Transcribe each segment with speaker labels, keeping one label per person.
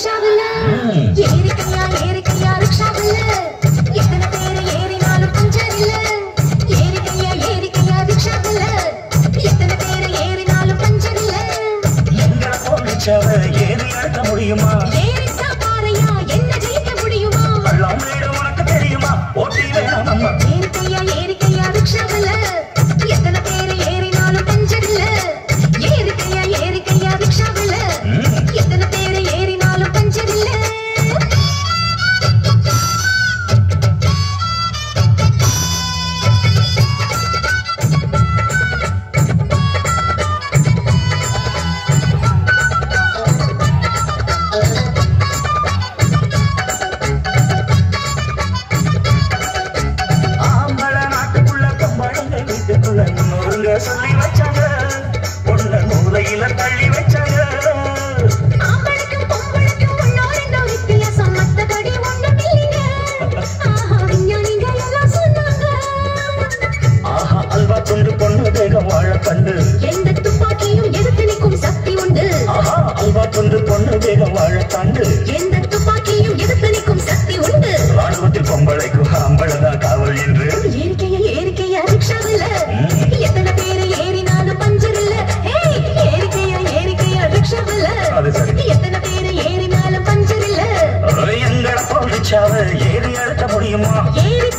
Speaker 1: ரிக்ஷாவில். ஏறிக்கையா ஏறிக்கையா ரிக்ஷாவில். எத்தனை பேர் ஏறினாலும் பஞ்சர் இல்ல ஏறிக்கையா ஏறிக்கையா ரிக்ஷாவில். எத்தனை பேர் ஏறினாலும் பஞ்சர் இல்ல
Speaker 2: எங்கடா போனிச்சவ ஏறி நடக்க முடியுமா?
Speaker 1: ஏறிட்டா பாறையா என்ன ஜெயிக்க முடியுமா? சொல்லி வச்சாங்க. உன்ன மூலையில தள்ளி
Speaker 2: பிடிச்சாவ ஏறி அழுத்த முடியுமா? ஏறி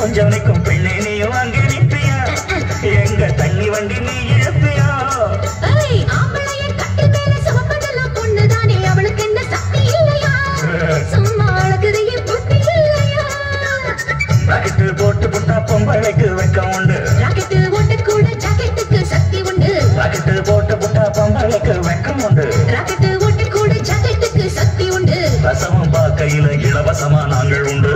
Speaker 2: கொஞ்சம் நிற்கும் பிள்ளை நீ வாங்கி நிற்பியா எங்க தண்ணி வண்டி நீ இழப்பியா? போட்டு புட்டா பொம்பளைக்கு வெக்கம் உண்டு.
Speaker 1: ராக்கெட்டு
Speaker 2: போட்டு புட்டா பொம்பளைக்கு வெக்கம் உண்டு.
Speaker 1: ராக்கெட்டு ஓட்டு கூட ஜாக்கெட்டுக்கு சக்தி உண்டு.
Speaker 2: ரசமும் பார்க்கையில இலவசமா நாங்கள் உண்டு.